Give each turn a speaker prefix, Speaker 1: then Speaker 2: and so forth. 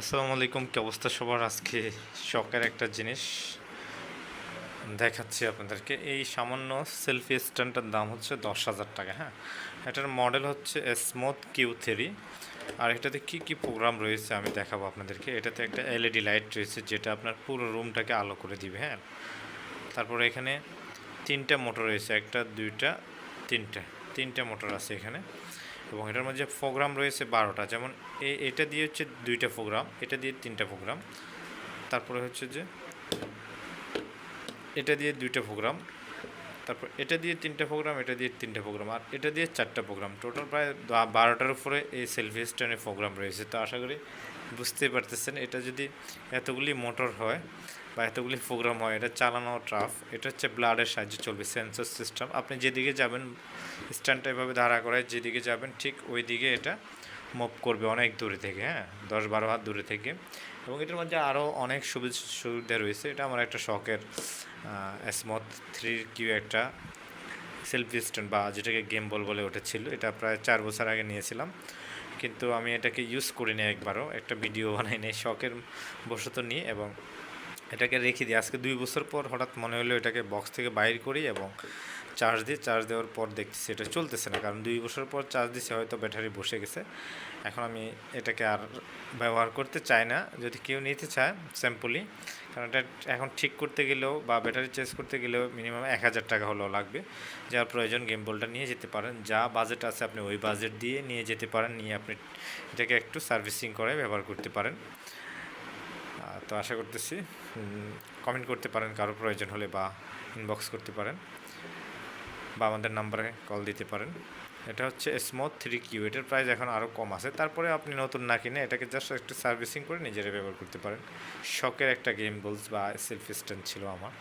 Speaker 1: আসসালামু আলাইকুম, কি অবস্থা সবার? আজকে শখের একটা জিনিস দেখাচ্ছি আপনাদেরকে। এই সামান্য সেলফি স্ট্যান্ডটার দাম হচ্ছে দশ হাজার টাকা হ্যাঁ? এটার মডেল হচ্ছে স্মুথ কিউ থ্রি আর এটাতে কি কি প্রোগ্রাম রয়েছে আমি দেখাবো আপনাদেরকে। এটাতে একটা এলইডি লাইট রয়েছে যেটা আপনার পুরো রুমটাকে আলো করে দিবে হ্যাঁ? তারপরে এখানে তিনটা মোটর রয়েছে, একটা, দুইটা, তিনটা তিনটা মোটর আছে এখানে। এবং এটার মধ্যে প্রোগ্রাম রয়েছে বারোটা, যেমন এটা দিয়ে হচ্ছে দুইটা প্রোগ্রাম, এটা দিয়ে তিনটা প্রোগ্রাম, তারপরে হচ্ছে যে এটা দিয়ে দুইটা প্রোগ্রাম তারপর এটা দিয়ে তিনটা প্রোগ্রাম এটা দিয়ে তিনটা প্রোগ্রাম আর এটা দিয়ে চারটা প্রোগ্রাম টোটাল প্রায় বারোটার উপরে এই সেলফি স্ট্যান্ডের প্রোগ্রাম রয়েছে। তো আশা করি বুঝতেই পারতেছেন, এটা যদি এতগুলি মোটর হয় বা এতগুলি প্রোগ্রাম হয়, এটা চালানো ট্রাফ এটা হচ্ছে ব্লাডের সাহায্যে চলবে সেন্সর সিস্টেম আপনি যেদিকে যাবেন স্ট্যান্ডটা এভাবে দাঁড়া করায়, যেদিকে যাবেন, ঠিক ওই দিকে এটা মুভ করবে অনেক দূরে থেকে হ্যাঁ? দশ বারো হাত দূরে থেকে। এবং এটার মধ্যে আরও অনেক সুবিধা সুবিধা রয়েছে। এটা আমার একটা শখের স্মথ থ্রি কিউ একটা সেলফি স্ট্যান্ড বা যেটাকে গেম বল বলে উঠেছিল। এটা প্রায় চার বছর আগে নিয়েছিলাম। কিন্তু আমি এটাকে ইউজ করিনি একবারও। একটা ভিডিও বানাই নেই শখের বশত নিয়ে এবং এটাকে রেখে দিই। আজকে দুই বছর পর হঠাৎ মনে হলো এটাকে বক্স থেকে বাইর করি এবং চার্জ দিই চার্জ দেওয়ার পর দেখতেছি এটা চলতেছে না, কারণ দুই বছর পর চার্জ দিছে, হয়তো ব্যাটারি বসে গেছে। এখন আমি এটাকে আর ব্যবহার করতে চাই না। যদি কেউ নিতে চায় স্যাম্পলি, কারণ এটা এখন ঠিক করতে গেলেও বা ব্যাটারি চেঞ্জ করতে গেলেও মিনিমাম এক হাজার টাকা হলেও লাগবে। যার প্রয়োজন গেম বলটা নিয়ে যেতে পারেন। যা বাজেট আছে আপনি ওই বাজেট দিয়ে নিয়ে যেতে পারেন, নিয়ে আপনি এটাকে একটু সার্ভিসিং করে ব্যবহার করতে পারেন। তো আশা করতেছি কমেন্ট করতে পারেন, কারও প্রয়োজন হলে বা ইনবক্স করতে পারেন। বা আমাদের নাম্বারে কল দিতে পারেন। এটা হচ্ছে স্মুথ থ্রি কিউ এটার প্রাইস এখন আরও কম আছে। তারপরে আপনি নতুন না কিনে এটাকে জাস্ট একটু সার্ভিসিং করে নিজেরা ব্যবহার করতে পারেন। শখের একটা গেম বলস বা সেলফি স্ট্যান্ড ছিল আমার।